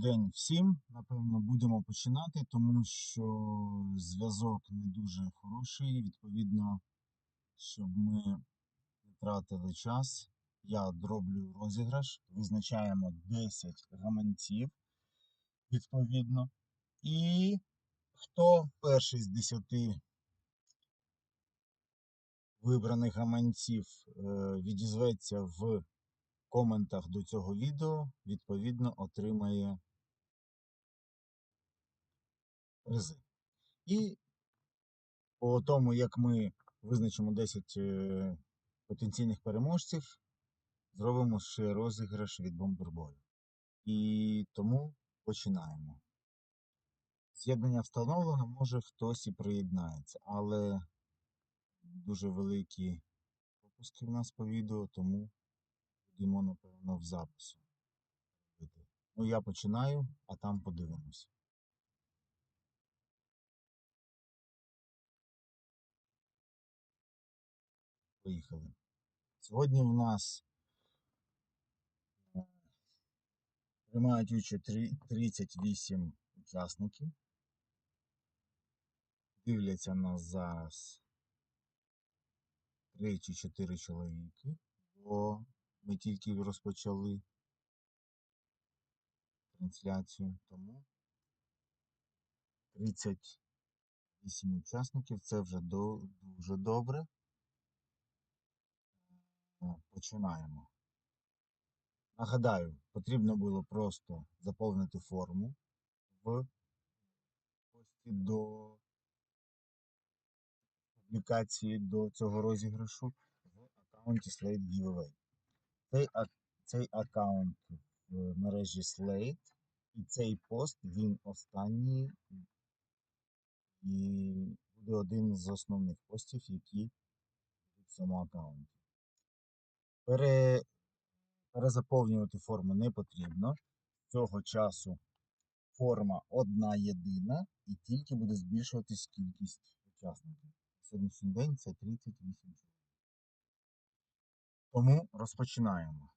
День всім. Напевно, будемо починати, тому що зв'язок не дуже хороший. Відповідно, щоб ми не тратили час, я дроблю розіграш, визначаємо 10 гаманців, відповідно. І хто перший з 10 вибраних гаманців е, відізветься в коментах до цього відео, відповідно, отримає призи. І по тому, як ми визначимо 10 е, потенційних переможців, зробимо ще розіграш від бомбербою. І тому починаємо. З'єднання встановлено, може хтось і приєднається, але дуже великі пропуски в нас по відео, тому будемо, напевно, в запису. Ну, я починаю, а там подивимось. Поїхали. Сьогодні в нас е, приймають участь 38 учасників. Дивляться нас зараз 3 чи 4 чоловіки, бо ми тільки розпочали трансляцію, тому 38 учасників це вже дуже добре. Починаємо. Нагадаю, потрібно було просто заповнити форму в пості до публікації до цього розіграшу в аккаунті Slate Giveaway. Цей, цей аккаунт в мережі Slate і цей пост він останній і буде один з основних постів, які в цьому аккаунті. Пере, перезаповнювати форму не потрібно. Цього часу форма одна єдина і тільки буде збільшуватись кількість учасників. Сьогоднішній день це 38 чоловік. Тому розпочинаємо.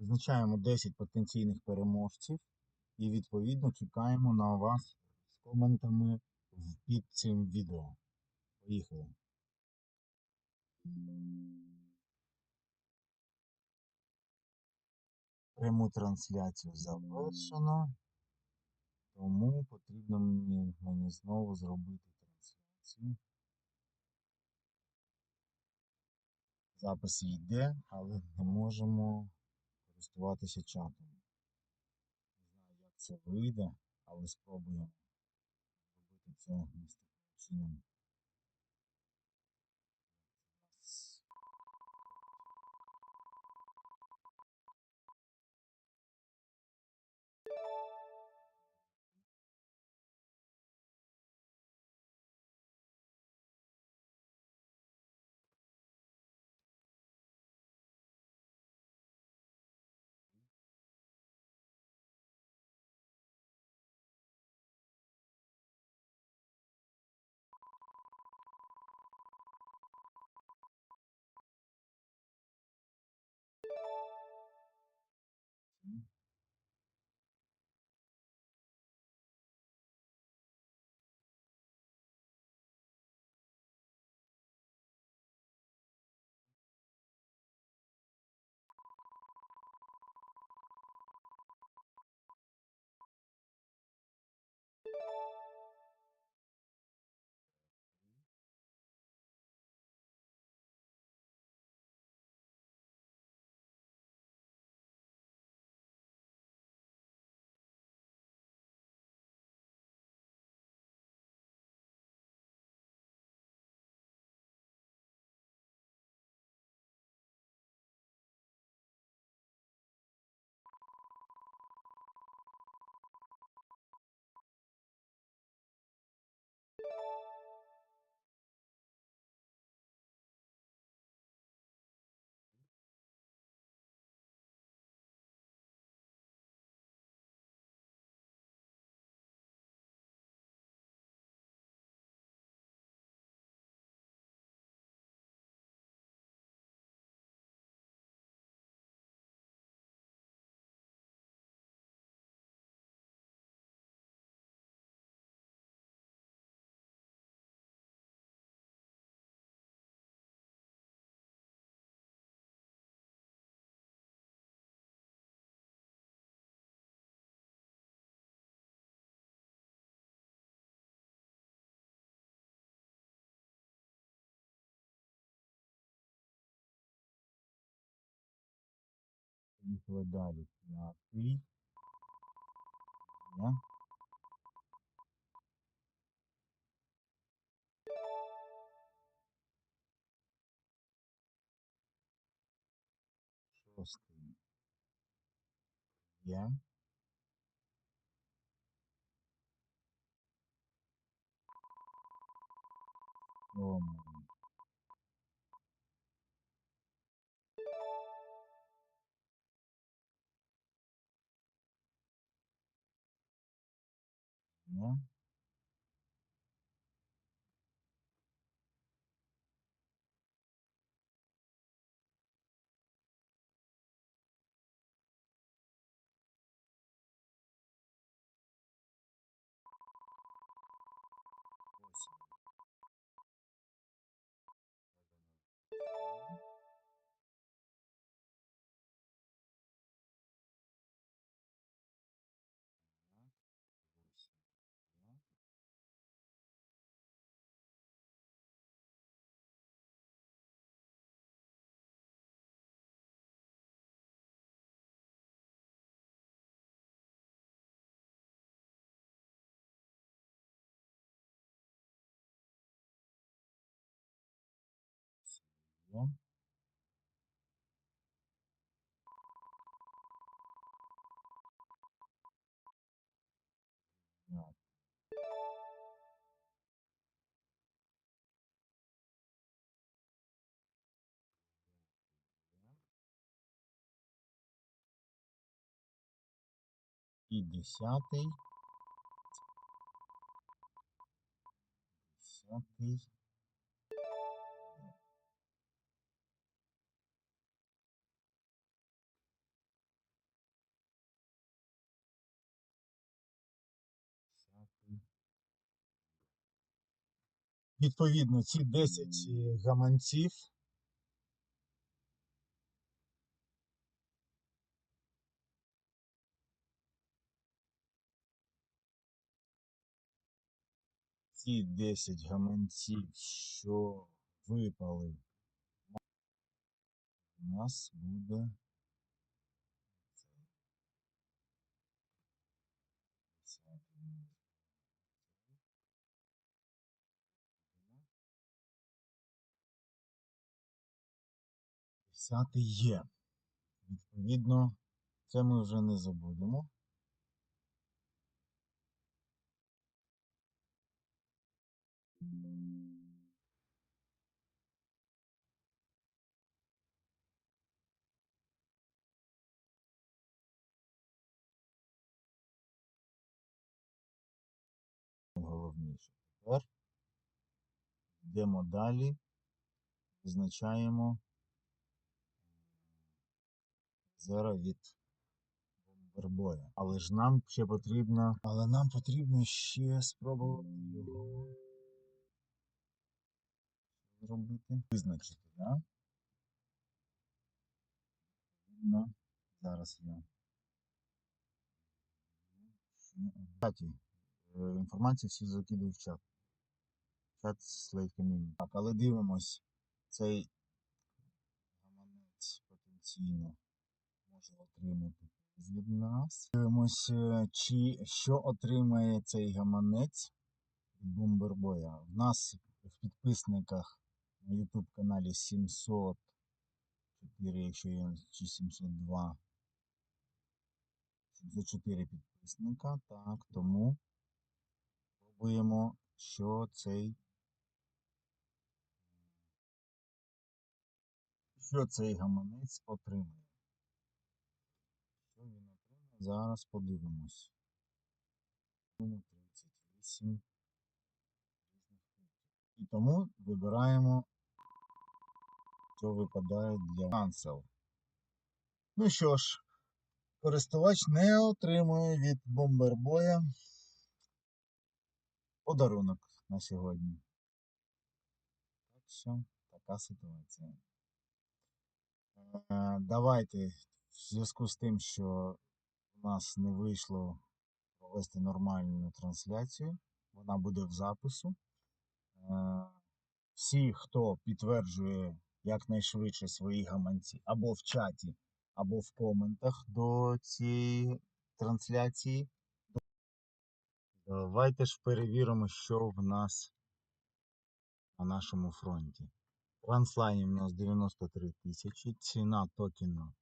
Визначаємо 10 потенційних переможців і відповідно чекаємо на вас з коментами під цим відео. Поїхали. Пряму трансляцію завершено. Тому потрібно мені, мені знову зробити трансляцію. Запис йде, але не можемо користуватися чатом. Не знаю, як це вийде, але спробуємо робити це наступним чином. Поїхали далі. П'ятий. Є. Шостий. Є. know Є. І. Десятий. Десятий. Відповідно, ці 10 е, гаманців. Ці 10 гаманців, що випали, у нас буде 10 є. Відповідно, це ми вже не забудемо. Головніше тепер. Йдемо далі, визначаємо зера від бомбербоя. Але ж нам ще потрібно, але нам потрібно ще спробувати його зробити. Визначити, да? Відповідно, зараз я. Кстати, е, інформацію всі закидую в чат. Чат Slate Community. Так, але дивимось, цей гаманець потенційно може отримати від нас. Дивимось, е, чи що отримає цей гаманець від бомбербоя. В нас в підписниках на YouTube каналі 704, якщо є, чи 702. 704 підписника. Так, тому пробуємо, що цей. Що цей гаманець отримає. Зараз подивимось. 38 різних пунктів. І тому вибираємо, що випадає для cancel. Ну що ж, користувач не отримує від бомбербоя подарунок на сьогодні. Так що така ситуація. Е, Давайте в зв'язку з тим, що у нас не вийшло провести нормальну трансляцію, вона буде в запису. Е, Всі, хто підтверджує якнайшвидше свої гаманці або в чаті, або в коментах до цієї трансляції. Давайте ж перевіримо, що в нас на нашому фронті. Транслайнів у нас 93 тисячі, ціна токену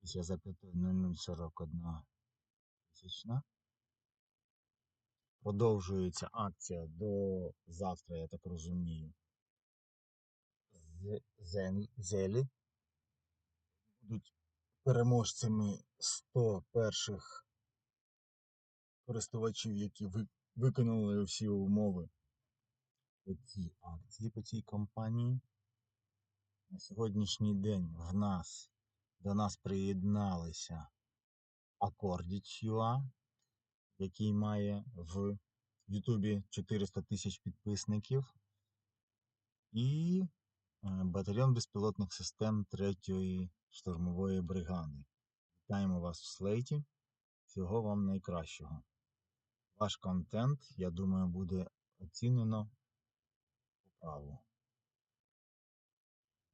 після запятої 0041 тисячна. Продовжується акція до завтра, я так розумію. Зелі будуть переможцями 100 перших користувачів, які виконали всі умови по цій акції, по цій компанії. На сьогоднішній день в нас до нас приєдналися Accordic.ua, який має в Ютубі 400 тисяч підписників, і е, батальйон безпілотних систем 3-ї штурмової бригади. Вітаємо вас в слейті. Всього вам найкращого. Ваш контент, я думаю, буде оцінено по праву.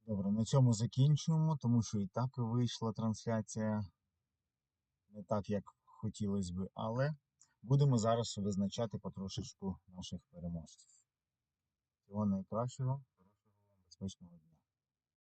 Добре, на цьому закінчуємо, тому що і так вийшла трансляція не так, як хотілося би, але будемо зараз визначати потрошечку наших переможців. Всього найкращого, хорошого безпечного дня.